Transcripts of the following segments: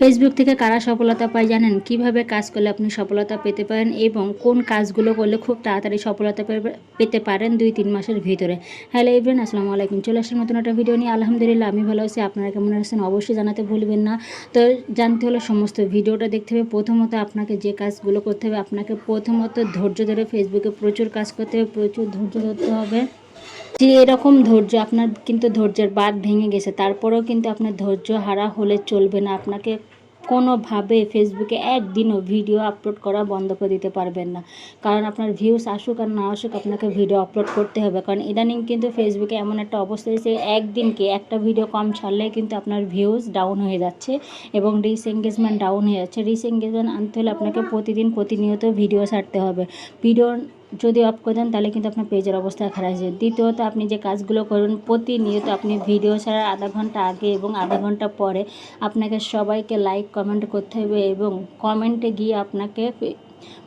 Facebook থেকে কারা সফলতা পায় জানেন? কীভাবে কাজ করলে আপনি সফলতা পেতে পারেন এবং কোন কাজগুলো করলে খুব তাড়াতাড়ি সফলতা পেতে পারেন দুই, তিন মাসের ভিতরে? হ্যালো ইভরেন আসসালামু আলাইকুম। চলে আসার নতুন একটা ভিডিও নিয়ে। আলহামদুলিল্লাহ, আমি ভালো আছি। আপনারা কেমন আছেন? অবশ্যই জানাতে ভুলবেন না। তো জানতে হলে সমস্ত ভিডিওটা দেখতে হবে। প্রথমত আপনাকে যে কাজগুলো করতে হবে, আপনাকে প্রথমত ধৈর্য ধরে ফেসবুকে প্রচুর কাজ করতে হবে। প্রচুর ধৈর্য ধরতে হবে। যে এরকম ধৈর্য, আপনার কিন্তু ধৈর্যের বাদ ভেঙে গেছে। তারপরেও কিন্তু আপনার ধৈর্য হারা হলে চলবে না। আপনাকে কোনোভাবে ফেসবুকে একদিনও ভিডিও আপলোড করা বন্ধ করে দিতে পারবেন না। কারণ আপনার ভিউস আসুক আর না আসুক আপনাকে ভিডিও আপলোড করতে হবে। কারণ ইদানিং কিন্তু ফেসবুকে এমন একটা অবস্থা হয়েছে, একদিনকে একটা ভিডিও কম ছাড়লে কিন্তু আপনার ভিউজ ডাউন হয়ে যাচ্ছে এবং রিস এঙ্গেজমেন্ট ডাউন হয়ে যাচ্ছে। রিস এঙ্গেজমেন্ট আনতে হলে আপনাকে প্রতিদিন প্রতিনিয়ত ভিডিও ছাড়তে হবে। ভিডিও যদি অফ করে দেন, তাহলে কিন্তু আপনার পেজের অবস্থা খারাপ হয়ে দ্বিতীয়ত, আপনি যে কাজগুলো করুন, প্রতিনিয়ত আপনি ভিডিও ছাড়া আধা ঘণ্টা আগে এবং আধা ঘণ্টা পরে আপনাকে সবাইকে লাইক কমেন্ট করতে হবে এবং কমেন্টে গিয়ে আপনাকে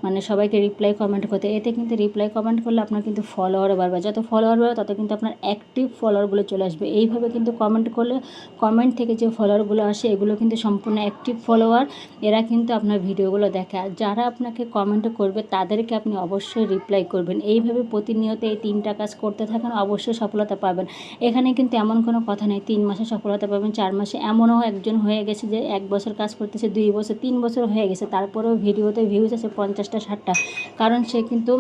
মানে সবাইকে রিপ্লাই কমেন্ট করতে। এতে কিন্তু রিপ্লাই কমেন্ট করলে আপনার কিন্তু ফলোয়ার বাড়বে। যত ফলোয়ার বাড়বে, তত কিন্তু আপনার অ্যাক্টিভ ফলোয়ারগুলো চলে আসবে। এইভাবে কিন্তু কমেন্ট করলে কমেন্ট থেকে যে ফলোয়ারগুলো আসে, এগুলো কিন্তু সম্পূর্ণ অ্যাক্টিভ ফলোয়ার এরা কিন্তু আপনার ভিডিওগুলো দেখে। আর যারা আপনাকে কমেন্ট করবে, তাদেরকে আপনি অবশ্যই রিপ্লাই করবেন। এইভাবে প্রতিনিয়ত এই তিনটা কাজ করতে থাকেন, অবশ্যই সফলতা পাবেন। এখানে কিন্তু এমন কোনো কথা নেই, তিন মাসে সফলতা পাবেন, চার মাসে। এমনও একজন হয়ে গেছে যে এক বছর কাজ করতেছে, দুই বছর, তিন বছর হয়ে গেছে। তারপরেও ভিডিওতে ভিউজ আছে পঞ্চাশটা, ষাটটা। কারণ সে কিন্তু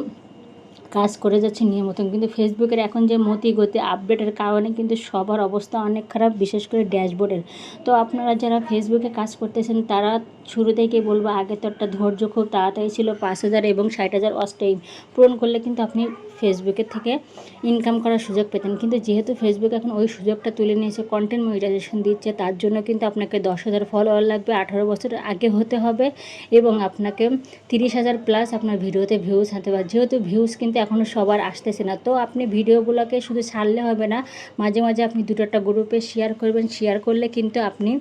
কাজ করে যাচ্ছে নিয়মিত কিন্তু ফেসবুকের এখন যে মতি গতি আপডেটের কারণে কিন্তু সবার অবস্থা অনেক খারাপ, বিশেষ করে ড্যাশবোর্ডের তো আপনারা যারা ফেসবুকে কাজ করতেছেন, তারা শুরু থেকে বলব আগে তো একটা ধৈর্য খুব তাড়াতাড়ি ছিল, পাঁচ হাজার এবং ষাট হাজার অস্টাইম পূরণ করলে কিন্তু আপনি ফেসবুকের থেকে ইনকাম করার সুযোগ পেতেন। কিন্তু যেহেতু ফেসবুক এখন ওই সুযোগটা তুলে নিয়েছে কন্টেন্ট মনিটাইজেশন দিচ্ছে, তার জন্য কিন্তু আপনাকে দশ হাজার ফলোয়ার লাগবে, আঠারো বছর আগে হতে হবে এবং আপনাকে তিরিশ হাজার প্লাস আপনার ভিডিওতে ভিউজ হতে পারে যেহেতু ভিউজ কিন্তু এখনও সবার আসতেছে না, তো আপনি ভিডিওগুলোকে শুধু ছাড়লে হবে না, মাঝে মাঝে আপনি দুটো একটা গ্রুপে শেয়ার করবেন। শেয়ার করলে কিন্তু আপনি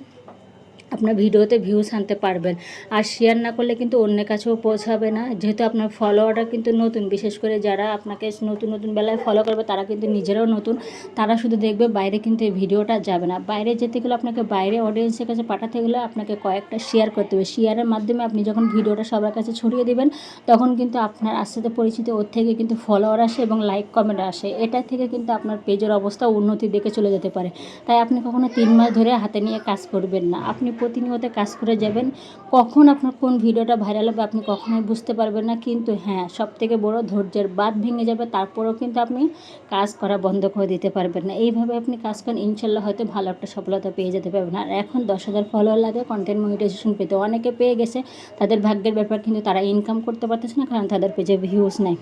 আপনার ভিডিওতে ভিউজ আনতে পারবেন। আর শেয়ার না করলে কিন্তু অন্যের কাছেও পৌঁছাবে না। যেহেতু আপনার ফলোয়ারটা কিন্তু নতুন, বিশেষ করে যারা আপনাকে নতুন নতুন বেলায় ফলো করবে, তারা কিন্তু নিজেরাও নতুন। তারা শুধু দেখবে বাইরে কিন্তু এই ভিডিওটা যাবে না। বাইরে যেতে গেলে আপনাকে বাইরে অডিয়েন্সের কাছে পাঠাতে গেলে আপনাকে কয়েকটা শেয়ার করতে হবে। শেয়ারের মাধ্যমে আপনি যখন ভিডিওটা সবার কাছে ছড়িয়ে দেবেন, তখন কিন্তু আপনার আস্তে আস্তে পরিচিত, ওর থেকে কিন্তু ফলোয়ার আসে এবং লাইক কমেন্ট আসে। এটা থেকে কিন্তু আপনার পেজের অবস্থা উন্নতির দিকে চলে যেতে পারে। তাই আপনি কখনো তিন মাস ধরে হাতে নিয়ে কাজ করবেন না। আপনি প্রতিনিয়ত কাজ করে যাবেন। কখন আপনার কোন ভিডিওটা ভাইরাল হবে আপনি কখনোই বুঝতে পারবেন না। কিন্তু হ্যাঁ সব থেকে বড় ধৈর্যের বাদ ভেঙে যাবে, তারপরেও কিন্তু আপনি কাজ করা বন্ধ করে দিতে পারবেন না। এইভাবে আপনি কাজ করেন, ইনশাল্লাহ হয়তো ভালো একটা সফলতা পেয়ে যেতে পারবেন। আর এখন দশ হাজার ফলোয়ার লাগে কন্টেন্ট মনিটাইজেশন পেতে অনেকে পেয়ে গেছে। তাদের ভাগ্যের ব্যাপার কিন্তু তারা ইনকাম করতে পারতেছে না, কারণ তাদের পেজে ভিউজ নেই।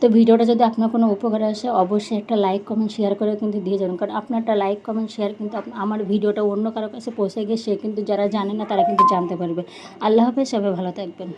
তো ভিডিওটা যদি আপনার কোনো উপকারে আসে, অবশ্যই একটা লাইক কমেন্ট শেয়ার করে কিন্তু দিয়ে যাবেন। কারণ আপনার একটা লাইক কমেন্ট শেয়ার কিন্তু আমার ভিডিওটা অন্য কারও কাছে পৌঁছে গিয়ে সে কিন্তু যারা জানে না, তারা কিন্তু জানতে পারবে। আল্লাহ হাফেজ, সবাই ভালো থাকবেন।